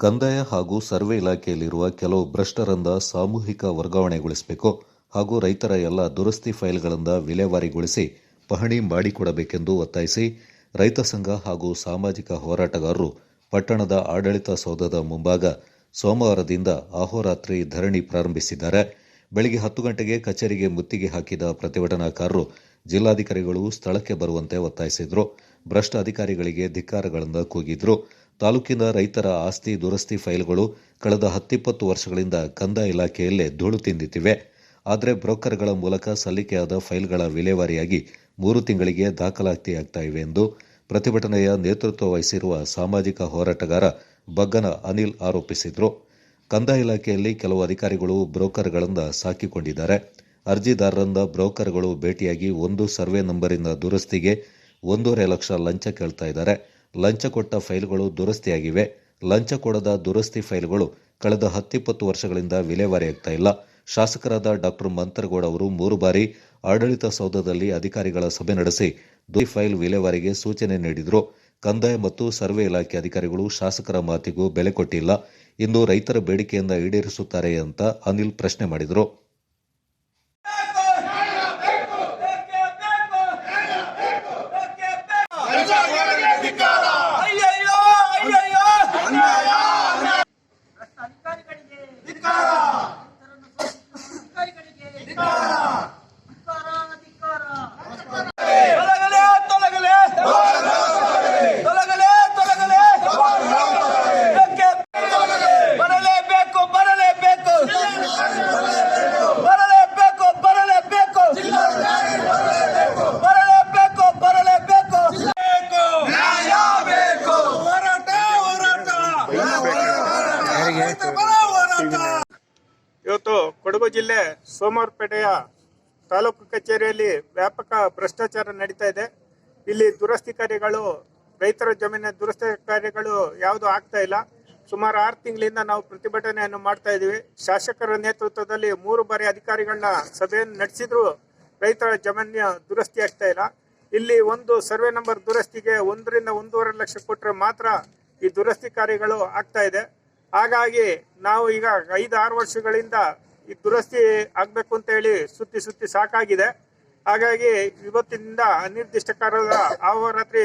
ಕಂದಾಯ ಹಾಗೂ ಸರ್ವೆ ಇಲಾಖೆಯಲ್ಲಿರುವ ಕೆಲವು ಭ್ರಷ್ಟರಂದ ಸಾಮೂಹಿಕ ವರ್ಗಾವಣೆಗೊಳಿಸಬೇಕು ಹಾಗೂ ರೈತರ ಎಲ್ಲ ದುರಸ್ತಿ ಫೈಲ್ಗಳಿಂದ ವಿಲೇವಾರಿಗೊಳಿಸಿ ಪಹಣಿ ಮಾಡಿಕೊಡಬೇಕೆಂದು ಒತ್ತಾಯಿಸಿ ರೈತ ಸಂಘ ಹಾಗೂ ಸಾಮಾಜಿಕ ಹೋರಾಟಗಾರರು ಪಟ್ಟಣದ ಆಡಳಿತ ಸೌಧದ ಮುಂಭಾಗ ಸೋಮವಾರದಿಂದ ಅಹೋರಾತ್ರಿ ಧರಣಿ ಪ್ರಾರಂಭಿಸಿದ್ದಾರೆ. ಬೆಳಗ್ಗೆ ಹತ್ತು ಗಂಟೆಗೆ ಕಚೇರಿಗೆ ಮುತ್ತಿಗೆ ಹಾಕಿದ ಪ್ರತಿಭಟನಾಕಾರರು ಜಿಲ್ಲಾಧಿಕಾರಿಗಳು ಸ್ಥಳಕ್ಕೆ ಬರುವಂತೆ ಒತ್ತಾಯಿಸಿದ್ರು. ಭ್ರಷ್ಟ ಅಧಿಕಾರಿಗಳಿಗೆ ಧಿಕ್ಕಾರಗಳಿಂದ ಕೂಗಿದ್ರು. ತಾಲೂಕಿನ ರೈತರ ಆಸ್ತಿ ದುರಸ್ತಿ ಫೈಲ್ಗಳು ಕಳೆದ ಹತ್ತಿಪ್ಪತ್ತು ವರ್ಷಗಳಿಂದ ಕಂದಾಯ ಇಲಾಖೆಯಲ್ಲೇ ಧೂಳು ತಿಂದಿತ್ತಿವೆ. ಆದರೆ ಬ್ರೋಕರ್ಗಳ ಮೂಲಕ ಸಲ್ಲಿಕೆಯಾದ ಫೈಲ್ಗಳ ವಿಲೇವಾರಿಯಾಗಿ ಮೂರು ತಿಂಗಳಿಗೆ ದಾಖಲಾತಿಯಾಗ್ತಾ ಇವೆ ಎಂದು ಪ್ರತಿಭಟನೆಯ ನೇತೃತ್ವ ವಹಿಸಿರುವ ಸಾಮಾಜಿಕ ಹೋರಾಟಗಾರ ಬಗ್ಗನ ಅನಿಲ್ ಆರೋಪಿಸಿದರು. ಕಂದಾಯ ಇಲಾಖೆಯಲ್ಲಿ ಕೆಲವು ಅಧಿಕಾರಿಗಳು ಬ್ರೋಕರ್ಗಳಿಂದ ಸಾಕಿಕೊಂಡಿದ್ದಾರೆ. ಅರ್ಜಿದಾರರಿಂದ ಬ್ರೋಕರ್ಗಳು ಭೇಟಿಯಾಗಿ ಒಂದು ಸರ್ವೆ ನಂಬರಿನ ದುರಸ್ತಿಗೆ ಒಂದೂವರೆ ಲಕ್ಷ ಲಂಚ ಕೇಳ್ತಾ ಇದ್ದಾರೆ. ಲಂಚ ಕೊಟ್ಟ ಫೈಲ್ಗಳು ದುರಸ್ತಿಯಾಗಿವೆ. ಲಂಚ ಕೊಡದ ದುರಸ್ತಿ ಫೈಲ್ಗಳು ಕಳೆದ ಹತ್ತಿಪ್ಪತ್ತು ವರ್ಷಗಳಿಂದ ವಿಲೇವಾರಿಯಾಗ್ತಾ ಇಲ್ಲ. ಶಾಸಕರಾದ ಡಾಕ್ಟರ್ ಮಂತರಗೌಡ ಅವರು ಮೂರು ಬಾರಿ ಆಡಳಿತ ಸೌಧದಲ್ಲಿ ಅಧಿಕಾರಿಗಳ ಸಭೆ ನಡೆಸಿ ದುರಸ್ತಿ ಫೈಲ್ ವಿಲೇವಾರಿಗೆ ಸೂಚನೆ ನೀಡಿದರು. ಕಂದಾಯ ಮತ್ತು ಸರ್ವೆ ಇಲಾಖೆ ಅಧಿಕಾರಿಗಳು ಶಾಸಕರ ಮಾತಿಗೂ ಬೆಲೆ ಕೊಟ್ಟಿಲ್ಲ. ಇಂದು ರೈತರ ಬೇಡಿಕೆಯಿಂದ ಈಡೇರಿಸುತ್ತಾರೆ ಅಂತ ಅನಿಲ್ ಪ್ರಶ್ನೆ ಮಾಡಿದರು. ಇವತ್ತು ಕೊಡಗು ಜಿಲ್ಲೆ ಸೋಮವಾರಪೇಟೆಯ ತಾಲೂಕು ಕಚೇರಿಯಲ್ಲಿ ವ್ಯಾಪಕ ಭ್ರಷ್ಟಾಚಾರ ನಡೀತಾ ಇದೆ. ಇಲ್ಲಿ ದುರಸ್ತಿ ಕಾರ್ಯಗಳು ರೈತರ ಜಮೀನಿನ ದುರಸ್ತಿ ಕಾರ್ಯಗಳು ಯಾವುದು ಆಗ್ತಾ ಇಲ್ಲ. ಸುಮಾರು ಆರು ತಿಂಗಳಿಂದ ನಾವು ಪ್ರತಿಭಟನೆಯನ್ನು ಮಾಡ್ತಾ ಇದ್ದೀವಿ. ಶಾಸಕರ ನೇತೃತ್ವದಲ್ಲಿ ಮೂರು ಬಾರಿ ಅಧಿಕಾರಿಗಳನ್ನ ಸಭೆಯನ್ನು ನಡೆಸಿದ್ರು ರೈತರ ಜಮೀನಿನ ದುರಸ್ತಿ ಆಗ್ತಾ ಇಲ್ಲ. ಇಲ್ಲಿ ಒಂದು ಸರ್ವೆ ನಂಬರ್ ದುರಸ್ತಿಗೆ ಒಂದರಿಂದ ಒಂದೂವರೆ ಲಕ್ಷ ಕೊಟ್ಟರೆ ಮಾತ್ರ ಈ ದುರಸ್ತಿ ಕಾರ್ಯಗಳು ಆಗ್ತಾ ಇದೆ. ಹಾಗಾಗಿ ನಾವು ಈಗ ಐದು ಆರು ವರ್ಷಗಳಿಂದ ಈ ದುರಸ್ತಿ ಆಗ್ಬೇಕು ಅಂತ ಹೇಳಿ ಸುತ್ತಿ ಸುತ್ತಿ ಸಾಕಾಗಿದೆ. ಹಾಗಾಗಿ ಇವತ್ತಿನಿಂದ ಅನಿರ್ದಿಷ್ಟ ಕಾಲದ ಅಹೋರಾತ್ರಿ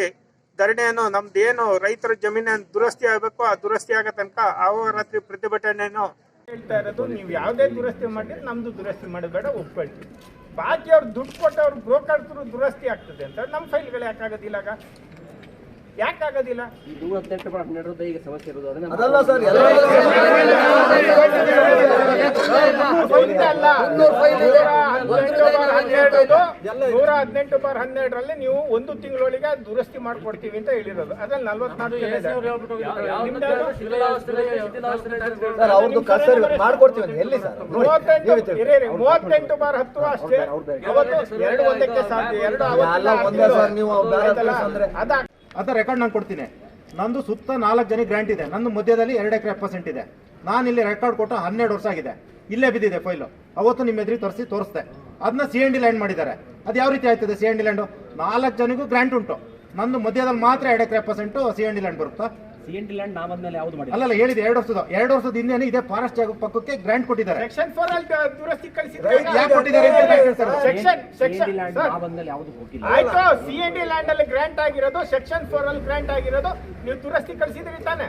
ಧರಣಿಯನ್ನು ನಮ್ದೇನು ರೈತರ ಜಮೀನನ್ನು ದುರಸ್ತಿ ಆಗಬೇಕು ಆ ದುರಸ್ತಿ ಆಗೋ ತನಕ ಅಹೋರಾತ್ರಿ ಪ್ರತಿಭಟನೆಯನ್ನು ಹೇಳ್ತಾ ಇರೋದು, ನೀವು ಯಾವುದೇ ದುರಸ್ತಿ ಮಾಡಿದ್ರೆ ನಮ್ದು ದುರಸ್ತಿ ಮಾಡಬೇಡ, ಒಪ್ಕೊಳ್ತೀವಿ. ಬಾಕಿ ಅವ್ರು ದುಡ್ಡು ಕೊಟ್ಟು ಅವ್ರು ಬ್ರೋಕರ್ ದುರಸ್ತಿ ಆಗ್ತದೆ ಅಂತ ನಮ್ಮ ಫೈಲ್ಗಳು ಯಾಕಾಗೋದಿಲ್ಲ ಆಗ ಯಾಕಾಗೋದಿಲ್ಲ ಇದು. ನೂರ ಹದಿನೆಂಟು ಬಾರ್ ಹನ್ನೆರಡರದ ಈಗ ಸಮಸ್ಯೆ ಇರೋದು ಅದನ್ನ ಅದಲ್ಲ ಸರ್ ಅಲ್ಲ. ನೂರ ಹದಿನೆಂಟು ಬಾರ್ ಹನ್ನೆರಡರಲ್ಲಿ ನೀವು ಒಂದು ತಿಂಗಳೊಳಗೆ ದುರಸ್ತಿ ಮಾಡ್ಕೊಡ್ತೀವಿ ಅಂತ ಹೇಳಿರೋದು. ಅದ್ರಲ್ಲಿ ನಲ್ವತ್ನಾಲ್ಕು ಮಾಡ್ಕೊಡ್ತೀವಿ ಎಲ್ಲಿ ಸರ್? ನೋಡಿ ಮೂವತ್ತೆಂಟು ಬಾರ್ ಹತ್ತು ಅಷ್ಟೇ. ಎರಡು ಒಂದಕ್ಕೆ ಸಾಧ್ಯ ಎರಡು ಎಲ್ಲ ಒಂದೇ ಸರ್ ನೀವು ಅಂದ್ರೆ ಅದ ಅದ ರೆಕಾರ್ಡ್ ನಾನು ಕೊಡ್ತೀನಿ. ನಂದು ಸುತ್ತ ನಾಲ್ಕು ಜನ ಗ್ರ್ಯಾಂಟ್ ಇದೆ. ನಂದು ಮಧ್ಯದಲ್ಲಿ ಎರಡು ಎಕರೆ ಪರ್ಸೆಂಟ್ ಇದೆ. ನಾನು ಇಲ್ಲಿ ರೆಕಾರ್ಡ್ ಕೊಟ್ಟು ಹನ್ನೆರಡು ವರ್ಷ ಆಗಿದೆ. ಇಲ್ಲೇ ಬಿದ್ದಿದೆ ಫೈಲು ಅವತ್ತು ನಿಮ್ಮ ಎದುರಿ ತರಿಸಿ ತೋರಿಸ್ದೆ. ಅದನ್ನ ಸಿ ಎನ್ ಡಿ ಲ್ಯಾಂಡ್ ಮಾಡಿದ್ದಾರೆ. ಅದು ಯಾವ ರೀತಿ ಆಯ್ತದೆ ಸಿ ಎನ್ ಡಿ ಲ್ಯಾಂಡು ನಾಲ್ಕು ಜನಗೂ ಗ್ರ್ಯಾಂಟ್ ಉಂಟು. ನಂದು ಮಧ್ಯದಲ್ಲಿ ಮಾತ್ರ ಎರಡು ಎಕರೆ percent C N D land ಬರುತ್ತಾ? ಸಿ ಎನ್ ಟಿ ಲ್ಯಾಂಡ್ ನಾಮದ್ಮೇಲೆ ಯಾವ್ದು ಮಾಡಿ ಅಲ್ಲಲ್ಲ ಹೇಳಿದೆ ಎರಡು ವರ್ಷದ ಎರಡು ವರ್ಷದ ಹಿಂದೆನೇ ಇದೇ ಫಾರೆಸ್ಟ್ ಜಾಗ ಪಕ್ಕಕ್ಕೆ ಗ್ರಾಂಟ್ ಕೊಟ್ಟಿದ್ದಾರೆ. ಸೆಕ್ಷನ್ ಫೋರ್ ಅಲ್ಲಿ ದುರಸ್ತಿ ಕಳಿಸಿದ್ರೆ ಯಾಕೆ ಕೊಟ್ಟಿದ್ದಾರೆ ಅಂತ ಹೇಳ್ತಾರೆ sir. Section section land sir, ನಾಮದ್ಮೇಲೆ ಯಾವ್ದು ಹೋಗಿಲ್ಲ. ಆಯ್ತು ಸಿ ಎನ್ ಡಿ ಲ್ಯಾಂಡ್ ಅಲ್ಲಿ ಗ್ರಾಂಟ್ ಆಗಿರೋದು ಸೆಕ್ಷನ್ ಫೋರ್ ಅಲ್ಲಿ ಗ್ರಾಂಟ್ ಆಗಿರೋದು ನೀವು ದುರಸ್ತಿ ಕಳಿಸಿದ್ರಿ ತಾನೆ.